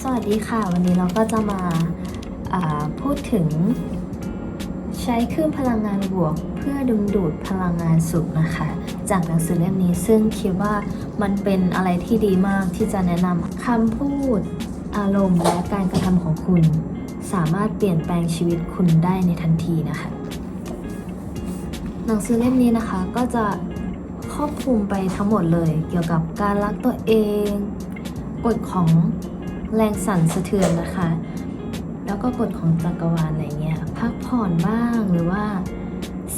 สวัสดีค่ะ วันนี้เราก็จะมาาพูดถึง ใช้คลื่นพลังงานบวก เพื่อดึงดูดพลังงานสุขนะคะ จากหนังสือเล่มนี้ซึ่งคิดว่ามันเป็นอะไรที่ดีมากที่จะแนะนำคำพูด อารมณ์และการกระทำของคุณ สามารถเปลี่ยนแปลงชีวิตคุณได้ในทันทีนะคะ หนังสือเล่มนี้นะคะก็จะครอบคลุมไปทั้งหมดเลย เกี่ยวกับการรักตัวเองกฎของ แรงสั่นสะเทือนนะคะ แล้วก็กฎของจักรวาลอะไรเงี้ยพักผ่อนบ้างหรือว่า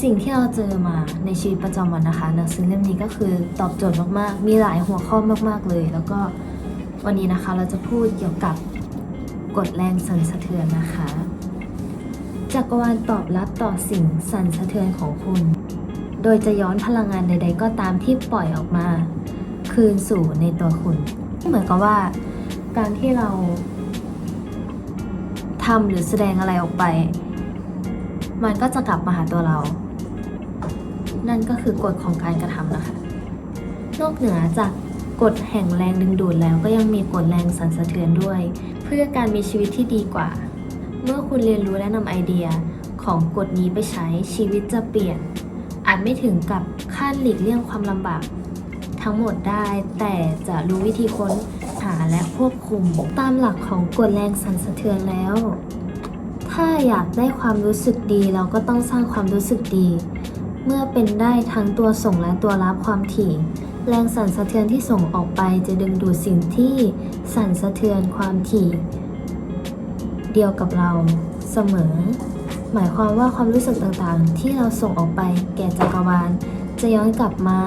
สิ่งที่เราเจอมาในชีวิตประจำวันนะคะหนังสือเล่มนี้ก็คือตอบโจทย์มาก ๆ มีหลายหัวข้อมากๆเลย แล้วก็วันนี้นะคะเราจะพูดเกี่ยวกับกฎแรงสั่นสะเทือนนะคะ จักรวาลตอบรับต่อสิ่งสั่นสะเทือนของคุณ โดยจะย้อนพลังงานใด ๆ ก็ตามที่ปล่อยออกมา คืนสู่ในตัวคุณ เหมือนกับว่า การที่เราทำหรือแสดงอะไรออกไป มันก็จะกลับมาหาตัวเรา นั่นก็คือกฎของการกระทำนะคะ นอกเหนือจากกฎแห่งแรงดึงดูดแล้วก็ยังมีกฎแรงสั่นสะเทือนด้วย เพื่อการมีชีวิตที่ดีกว่า เมื่อคุณเรียนรู้และนำไอเดียของกฎนี้ไปใช้ชีวิตจะเปลี่ยน อาจไม่ถึงกับขั้นหลีกเลี่ยงความลำบาก ทั้งหมดได้แต่จะรู้วิธีค้นาและควบคุม ตามหลักของกฎแรงสั่นสะเทือนแล้ว ถ้าอยากได้ความรู้สึกดีเราก็ต้องสร้างความรู้สึกดี เมื่อเป็นได้ทั้งตัวส่งและตัวรับความถี่ แรงสั่นสะเทือนที่ส่งออกไปจะดึงดูดสิ่งที่สั่นสะเทือนความถี่ เดียวกับเราเสมอ หมายความว่าความรู้สึกต่างๆ ที่เราส่งออกไปแก่จักรวาลจะย้อนกลับมา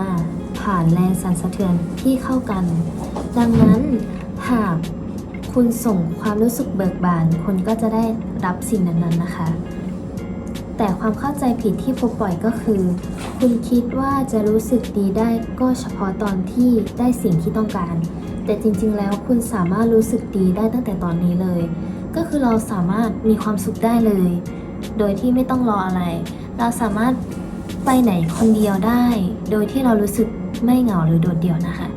ผ่านแรงสั่นสะเทือนที่เข้ากัน ดังนั้นหากคุณส่งความรู้สึกเบิกบาน คุณก็จะได้รับสิ่งนั้นๆนะคะ แต่ความเข้าใจผิดที่พบบ่อยก็คือ คุณคิดว่าจะรู้สึกดีได้ก็เฉพาะตอนที่ได้สิ่งที่ต้องการ แต่จริงๆแล้วคุณสามารถรู้สึกดีได้ตั้งแต่ตอนนี้เลย ก็คือเราสามารถมีความสุขได้เลย โดยที่ไม่ต้องรออะไร เราสามารถไปไหนคนเดียวได้ โดยที่เรารู้สึกไม่เหงาหรือโดดเดี่ยวนะคะ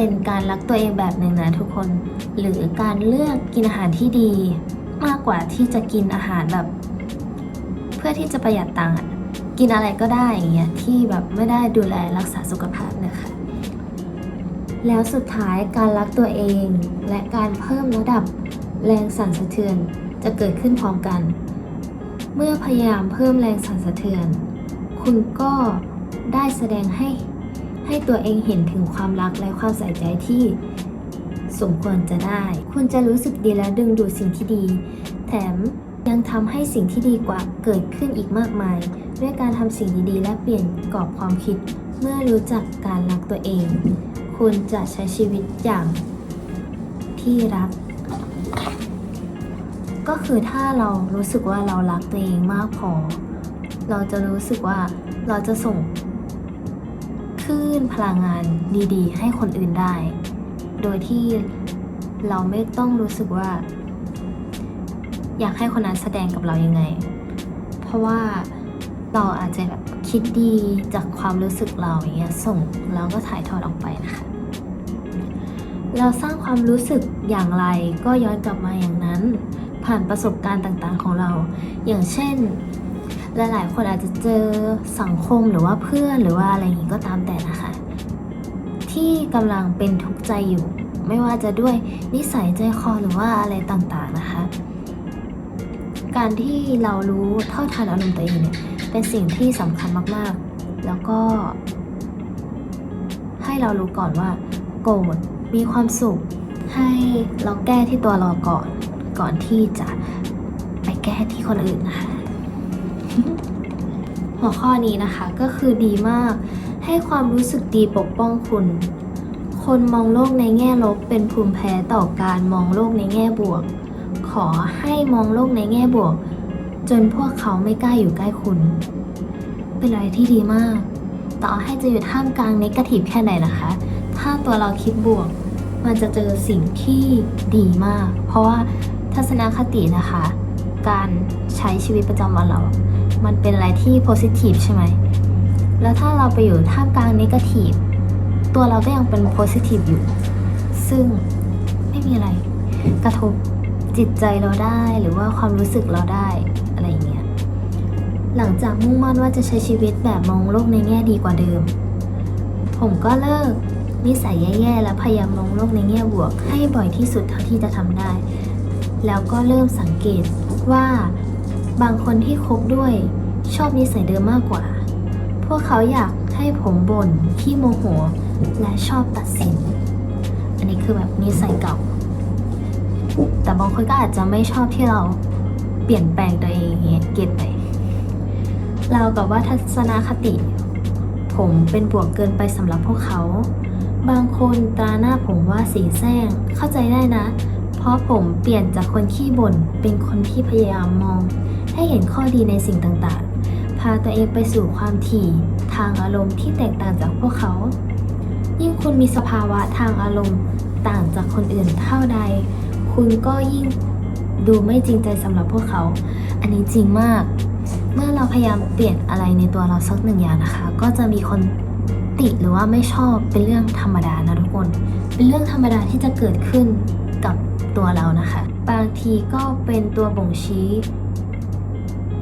เป็นการรักตัวเองแบบหนึ่งนะทุกคน หรือการเลือกกินอาหารที่ดีมากกว่าที่จะกินอาหารแบบ เพื่อที่จะประหยัดตังค์กินอะไรก็ได้อย่างเงี้ยที่แบบไม่ได้ดูแลรักษาสุขภาพนะคะแล้วสุดท้ายการรักตัวเอง และการเพิ่มระดับแรงสั่นสะเทือนจะเกิดขึ้นพร้อมกัน เมื่อพยายามเพิ่มแรงสั่นสะเทือน คุณก็ได้แสดงให้ ให้ตัวเองเห็นถึงความรักและความใส่ใจที่สมควรจะได้ คุณจะรู้สึกดีและดึงดูดสิ่งที่ดี แถมยังทำให้สิ่งที่ดีกว่าเกิดขึ้นอีกมากมาย ด้วยการทำสิ่งดีๆ และเปลี่ยนกรอบความคิด เมื่อรู้จักการรักตัวเอง คุณจะใช้ชีวิตอย่างที่รัก ก็คือถ้าเรารู้สึกว่าเรารักตัวเองมากพอ เราจะรู้สึกว่าเราจะส่ง ลื่นพลังงานดีๆ ให้คนอื่นได้ โดยที่เราไม่ต้องรู้สึกว่า อยากให้คนนั้นแสดงกับเรายังไง เพราะว่าเราอาจจะแบบคิดดีจากความรู้สึกเราอย่างเงี้ยส่งแล้วก็ถ่ายทอดออกไปนะคะ เราสร้างความรู้สึกอย่างไรก็ย้อนกลับมาอย่างนั้น ผ่านประสบการณ์ต่างๆของเรา อย่างเช่น หลายๆคนอาจจะเจอสังคมหรือว่าเพื่อนหรือว่าอะไรอย่างนี้ก็ตามแต่นะคะ ที่กำลังเป็นทุกข์ใจอยู่ ไม่ว่าจะด้วยนิสัยใจคอหรือว่าอะไรต่างๆนะคะ การที่เรารู้เท่าทันอารมณ์ตัวเองเนี่ยเป็นสิ่งที่สำคัญมากๆ แล้วก็ ให้เรารู้ก่อนว่า โกรธมีความสุข ให้เราแก้ที่ตัวเราก่อน ก่อนที่จะไปแก้ที่คนอื่นนะคะ หัวข้อนี้นะคะก็คือดีมาก ให้ความรู้สึกดีปกป้องคุณ คนมองโลกในแง่ลบเป็นภูมิแพ้ต่อการมองโลกในแง่บวก ขอให้มองโลกในแง่บวก จนพวกเขาไม่กล้าอยู่ใกล้คุณ เป็นอะไรที่ดีมาก ต่อให้จะอยู่ท่ามกลางนกาทีฟแค่ไหนนะคะ ถ้าตัวเราคิดบวก มันจะเจอสิ่งที่ดีมาก เพราะว่าทัศนคตินะคะ การใช้ชีวิตประจำวันเรา มันเป็นอะไรที่โพสิทีฟใช่ไหม แล้วถ้าเราไปอยู่ท่ามกลางนกาทีฟตัวเราก็ยังเป็นโพสิทีฟอยู่ ซึ่งไม่มีอะไร กระทบจิตใจเราได้หรือว่าความรู้สึกเราได้อะไรอย่างเงี้ย หลังจากมุ่งมั่นว่าจะใช้ชีวิตแบบมองโลกในแง่ดีกว่าเดิม ผมก็เลิกนิสัยแย่ๆและพยายามมองโลกในแง่บวก ให้บ่อยที่สุดเท่าที่จะทำได้ แล้วก็เริ่มสังเกตว่า บางคนที่คบด้วยชอบนิสัยเดิมมากกว่า พวกเขาอยากให้ผมบน่นขี้โมโห และชอบตัดสิน อันนี้คือแบบนิสัยเก่า แต่บางคนก็อาจจะไม่ชอบที่เราเปลี่ยนแปลงตัวเองเงี้ยเก็ตไหมเรากับว่าทัศนคติ ผมเป็นบวกเกินไปสำหรับพวกเขา บางคนตราหน้าผมว่าสีแซงเข้าใจได้นะ เพราะผมเปลี่ยนจากคนขี้บ่นเป็นคนที่พยายามมอง ให้เห็นข้อดีในสิ่งต่างๆ พาตัวเองไปสู่ความถี่ทางอารมณ์ที่แตกต่างจากพวกเขา ยิ่งคุณมีสภาวะทางอารมณ์ต่างจากคนอื่นเท่าใด คุณก็ยิ่งดูไม่จริงใจสำหรับพวกเขา อันนี้จริงมาก เมื่อเราพยายามเปลี่ยนอะไรในตัวเราสักหนึ่งอย่างนะคะ ก็จะมีคนติหรือว่าไม่ชอบเป็นเรื่องธรรมดานะทุกคน เป็นเรื่องธรรมดาที่จะเกิดขึ้นกับตัวเรานะคะ บางทีก็เป็นตัวบ่งชี้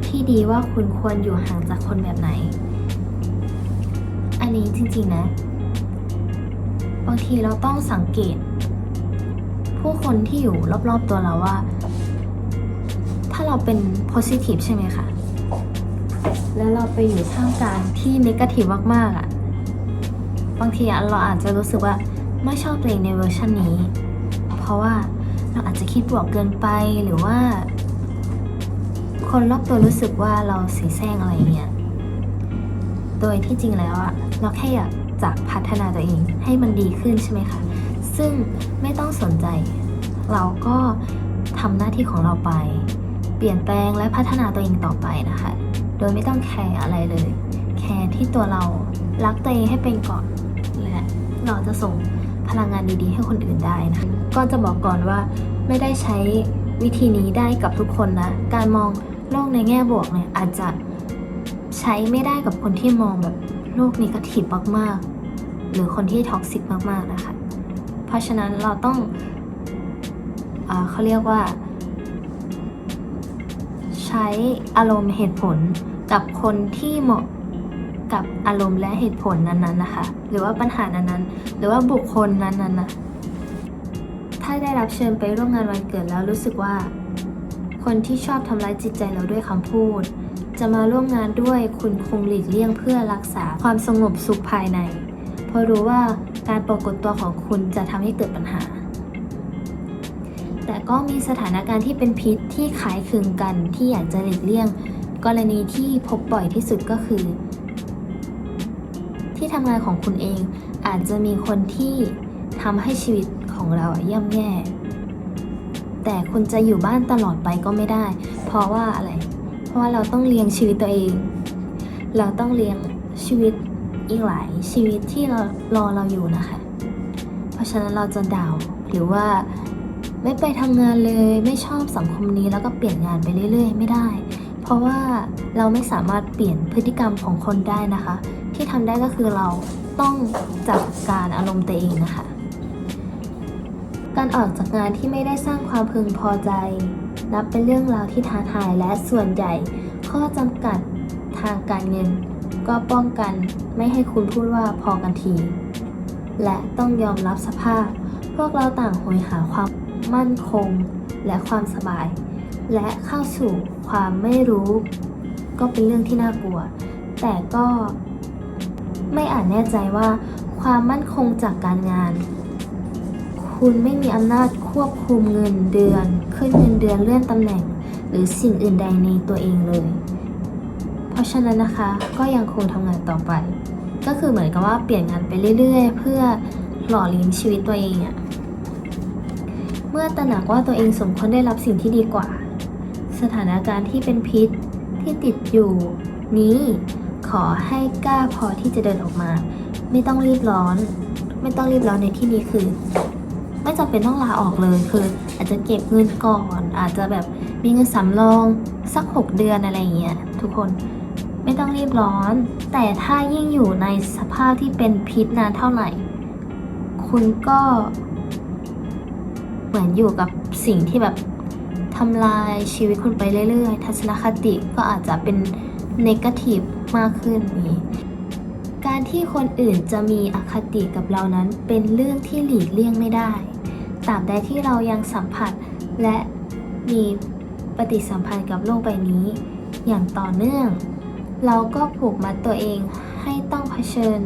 ที่ดีว่าคุณควรอยู่ห่างจากคนแบบไหน อันนี้จริง ๆ นะ บางทีเราต้องสังเกต ผู้คนที่อยู่รอบ ๆ ตัวเราว่า ถ้าเราเป็น positive ใช่ไหมคะ แล้วเราไปอยู่ท่ามกลางที่ negative มากๆอะ่ะ บางทีเราอาจจะรู้สึกว่าไม่ชอบตัวเองในเวอร์ชันนี้ เพราะว่าเราอาจจะคิดบวกเกินไปหรือว่า คนรอบตัวรู้สึกว่าเราสีแซงอะไรเงี้ย โดยที่จริงแล้วอะเราแค่อยากจะพัฒนาตัวเองให้มันดีขึ้นใช่ไหมคะ ซึ่งไม่ต้องสนใจ เราก็ทำหน้าที่ของเราไป เปลี่ยนแปลงและพัฒนาตัวเองต่อไปนะคะ โดยไม่ต้องแคร์อะไรเลย แคร์ที่ตัวเรารักตัวเองให้เป็นก่อน และเราจะส่งพลังงานดีๆ ให้คนอื่นได้นะคะก็จะบอกก่อนว่าไม่ได้ใช้วิธีนี้ได้กับทุกคนนะ การมอง โลกในแง่บวกเนี่ยอาจจะใช้ไม่ได้กับคนที่มองแบบโลกนิเกทีฟมากๆ หรือคนที่ท็อกซิกมากๆนะคะ เพราะฉะนั้นเราต้องอเขาเรียกว่า ใช้อารมณ์เหตุผลกับคนที่เหมาะกับอารมณ์และเหตุผลนั้นๆนะคะ หรือว่าปัญหานั้นๆ หรือว่าบุคคลนั้นๆนะถ้าได้รับเชิญไปร่วมงานวันเกิดแล้วรู้สึกว่า คนที่ชอบทำร้ายจิตใจเราด้วยคำพูด จะมาร่วมงานด้วยคุณคงหลีกเลี่ยงเพื่อรักษาความสงบสุขภายใน เพราะรู้ว่าการปรากฏตัวของคุณจะทำให้เกิดปัญหา แต่ก็มีสถานการณ์ที่เป็นพิษที่คล้ายคลึงกันที่อยากจะหลีกเลี่ยง กรณีที่พบบ่อยที่สุดก็คือ ที่ทำงานของคุณเองอาจจะมีคนที่ทำให้ชีวิตของเราย่ำแย่ แต่คุณจะอยู่บ้านตลอดไปก็ไม่ได้ เพราะว่าอะไร เพราะว่าเราต้องเลี้ยงชีวิตตัวเอง เราต้องเลี้ยงชีวิตอีกหลายชีวิตที่เรารอเราอยู่นะคะ เพราะฉะนั้นเราจะดาวหรือว่าไม่ไปทำงานเลยไม่ชอบสังคมนี้แล้วก็เปลี่ยนงานไปเรื่อย ๆ ไม่ได้ เพราะว่าเราไม่สามารถเปลี่ยนพฤติกรรมของคนได้นะคะ ที่ทำได้ก็คือเราต้องจัดการอารมณ์ตัวเองนะคะ การออกจากงานที่ไม่ได้สร้างความพึงพอใจ นับเป็นเรื่องราวที่ท้าทายและส่วนใหญ่ ข้อจำกัดทางการเงิน ก็ป้องกันไม่ให้คุณพูดว่าพอกันที และต้องยอมรับสภาพ พวกเราต่างโหยหาความมั่นคง และความสบาย และเข้าสู่ความไม่รู้ ก็เป็นเรื่องที่น่ากลัว แต่ก็ไม่อาจแน่ใจว่าความมั่นคงจากการงาน คุณไม่มีอำนาจควบคุมเงินเดือน ขึ้นเงินเดือนเลื่อนตำแหน่ง หรือสิ่งอื่นใดในตัวเองเลย เพราะฉะนั้นนะคะก็ยังคงทำงานต่อไป ก็คือเหมือนกับว่าเปลี่ยนงานไปเรื่อย ๆ เพื่อหล่อเลี้ยงชีวิตตัวเองอะเมื่อตระหนักว่าตัวเองสมควรได้รับสิ่งที่ดีกว่า สถานการณ์ที่เป็นพิษที่ติดอยู่ นี้ขอให้กล้าพอที่จะเดินออกมา ไม่ต้องรีบร้อน ไม่ต้องรีบร้อนในที่นี้คือ ไม่จำเป็นต้องลาออกเลยคือ อาจจะเก็บเงินก่อน อาจจะแบบมีเงินสำรองสัก 6 เดือนอะไรอย่างเงี้ยทุกคนไม่ต้องรีบร้อน แต่ถ้ายิ่งอยู่ในสภาพที่เป็นพิษนานเท่าไหร่ คุณก็เหมือนอนอยู่กับสิ่งที่แบบทำลายชีวิตคุณไปเรื่อยๆ ทัศนคติก็อาจจะเป็นเนกาทีฟมากขึ้นนี้การที่คนอื่นจะมีอคติกับเรานั้นเป็นเรื่องที่หลีกเลี่ยงไม่ได้ ตราบใดที่เรายังสัมผัส และมีปฏิสัมพันธ์กับโลกใบนี้ อย่างต่อเนื่อง เราก็ผูกมัดตัวเองให้ต้องเผชิญ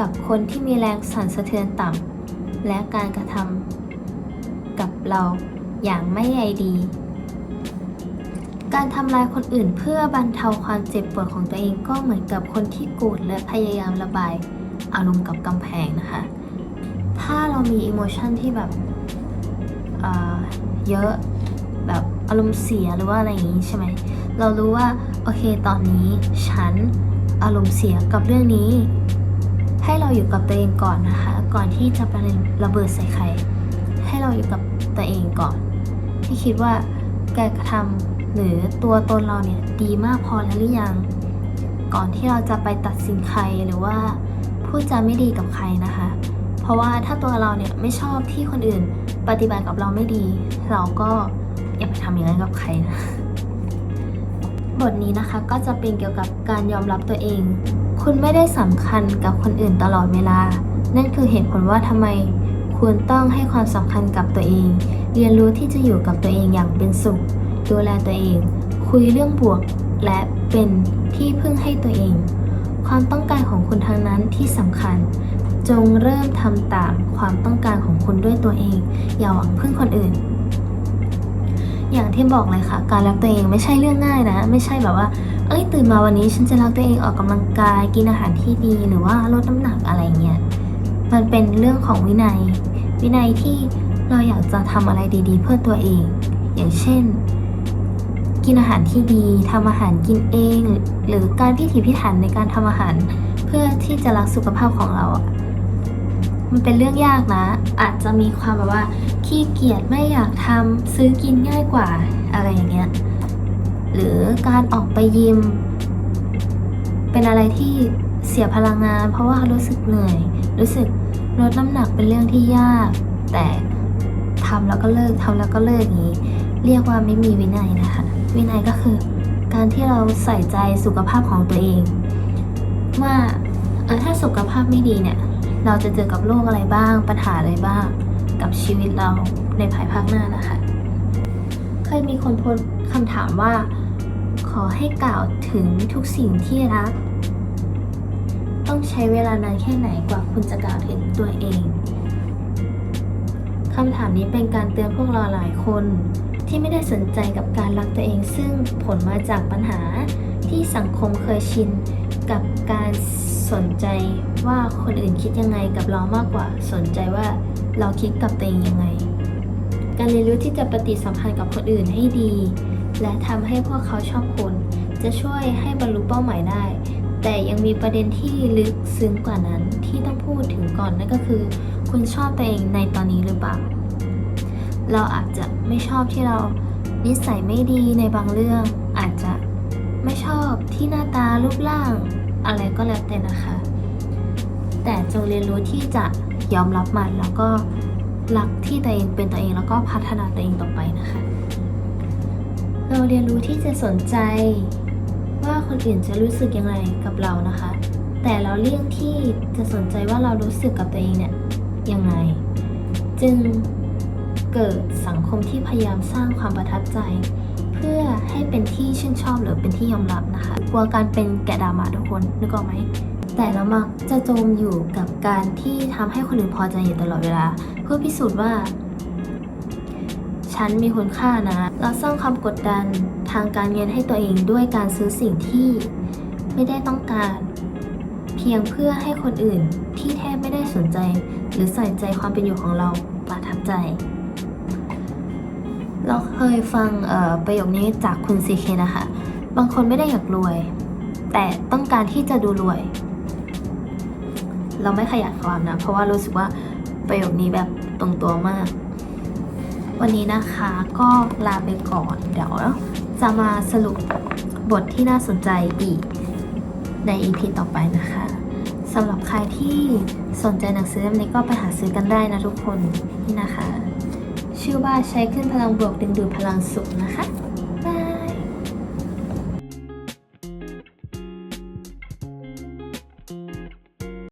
กับคนที่มีแรงสั่นสะเทือนต่ำและการกระทำกับเราอย่างไม่ใยดี การทำลายคนอื่นเพื่อบรรเทาความเจ็บปวดของตัวเองก็เหมือนกับคนที่โกรธและพยายามระบายอารมณ์กับกำแพงนะคะ ถ้าเรามีอิโมชันที่แบบ เยอะแบบอารมณ์เสียหรือว่าอะไรอย่างนี้ใช่ไหม เรารู้ว่าโอเคตอนนี้ฉันอารมณ์เสียกับเรื่องนี้ ให้เราอยู่กับตัวเองก่อนนะคะ ก่อนที่จะไประเบิดใส่ใคร ให้เราอยู่กับตัวเองก่อนที่คิดว่าการกระทำหรือตัวตนเราเนี่ยดีมากพอแล้วหรือยัง ก่อนที่เราจะไปตัดสินใครหรือว่าพูดจาไม่ดีกับใครนะคะ เพราะว่าถ้าตัวเราเนี่ยไม่ชอบที่คนอื่นปฏิบัติกับเราไม่ดี เราก็อย่าไปทำอย่างนั้นกับใครนะบทนี้นะคะก็จะเป็นเกี่ยวกับการยอมรับตัวเอง คุณไม่ได้สำคัญกับคนอื่นตลอดเวลา นั่นคือเหตุผลว่าทำไมควรต้องให้ความสำคัญกับตัวเอง เรียนรู้ที่จะอยู่กับตัวเองอย่างเป็นสุข ดูแลตัวเอง คุยเรื่องบวก และเป็นที่พึ่งให้ตัวเอง ความต้องการของคุณทั้งนั้นที่สำคัญ จงเริ่มทำตามความต้องการของคุณด้วยตัวเอง อย่าหวังพึ่งคนอื่น อย่างที่บอกเลยค่ะ การรักตัวเองไม่ใช่เรื่องง่ายนะ ไม่ใช่แบบว่า เอ้ยตื่นมาวันนี้ฉันจะรักตัวเองออกกำลังกาย กินอาหารที่ดีหรือว่าลดน้ำหนักอะไรเงี้ยมันเป็นเรื่องของวินัย วินัยที่เราอยากจะทำอะไรดีๆ เพื่อตัวเอง อย่างเช่น กินอาหารที่ดีทำอาหารกินเอง หรือการพิถีพิถันในการทำอาหาร เพื่อที่จะรักสุขภาพของเราอะ มันเป็นเรื่องยากนะ อาจจะมีความแบบว่าขี้เกียจไม่อยากทำซื้อกินง่ายกว่าอะไรอย่างเงี้ยหรือการออกไปยิม เป็นอะไรที่เสียพลังงาน เพราะว่ารู้สึกเหนื่อย รู้สึกลดน้ำหนักเป็นเรื่องที่ยาก แต่ทำแล้วก็เลิกทำแล้วก็เลิกอย่างนี้ เรียกว่าไม่มีวินัยนะคะ วินัยก็คือการที่เราใส่ใจสุขภาพของตัวเอง ว่าเออถ้าสุขภาพไม่ดีเนี่ย เราจะเจอกับโรคอะไรบ้าง ปัญหาอะไรบ้าง กับชีวิตเราในภายภาคหน้านะคะ เคยมีคนโพสต์คำถามว่า ขอให้กล่าวถึงทุกสิ่งที่รัก ต้องใช้เวลานานแค่ไหนกว่าคุณจะกล่าวถึงตัวเองคำถามนี้เป็นการเตือนพวกเราหลายคนที่ไม่ได้สนใจกับการรักตัวเองซึ่งผลมาจากปัญหาที่สังคมเคยชินกับการ สนใจว่าคนอื่นคิดยังไงกับเรามากกว่า สนใจว่าเราคิดกับตัวเองยังไง การเรียนรู้ที่จะปฏิสัมพันธ์กับคนอื่นให้ดี และทำให้พวกเขาชอบคุณจะช่วยให้บรรลุเป้าหมายได้ แต่ยังมีประเด็นที่ลึกซึ้งกว่านั้นที่ต้องพูดถึงก่อนนั่นก็คือ คุณชอบตัวเองในตอนนี้หรือเปล่า เราอาจจะไม่ชอบที่เรานิสัยไม่ดีในบางเรื่อง อาจจะไม่ชอบที่หน้าตารูปร่าง อะไรก็แล้วแต่นะคะ แต่จงเรียนรู้ที่จะยอมรับมันแล้วก็รักที่ตัวเองเป็นตัวเองแล้วก็พัฒนาตัวเองต่อไปนะคะ เราเรียนรู้ที่จะสนใจว่าคนอื่นจะรู้สึกยังไงกับเรานะคะ แต่เราเลี่ยงที่จะสนใจว่าเรารู้สึกกับตัวเองเนี่ยยังไง จึงเกิดสังคมที่พยายามสร้างความประทับใจ พื่อให้เป็นที่ชื่นชอบหรือเป็นที่ยอมรับนะคะ กลัวการเป็นแกะดามาทุกคนนึกออกไหมแต่เรามักจะจมอยู่กับการที่ทำให้คนอื่นพอใจอยู่ตลอดเวลา เพื่อพิสูจน์ว่า ฉันมีคุณค่านะ เราสร้างความกดดันทางการเงินให้ตัวเองด้วยการซื้อสิ่งที่ไม่ได้ต้องการ เพียงเพื่อให้คนอื่นที่แทบไม่ได้สนใจ หรือใส่ใจความเป็นอยู่ของเราประทับใจ เราเคยฟังประโยคนี้จากคุณซีเคนะคะ บางคนไม่ได้อยากรวย แต่ต้องการที่จะดูรวย เราไม่ขยายความนะ เพราะว่ารู้สึกว่าประโยคนี้แบบตรงตัวมาก วันนี้นะคะก็ลาไปก่อน เดี๋ยวจะมาสรุปบทที่น่าสนใจอีกใน EP ต่อไปนะคะสำหรับใครที่สนใจหนังสือเล่มนี้ก็ไปหาซื้อกันได้นะทุกคนนี่นะคะ ชื่อว่าใช้ขึ้นพลังบวกดึงดูดพลังสุขนะคะ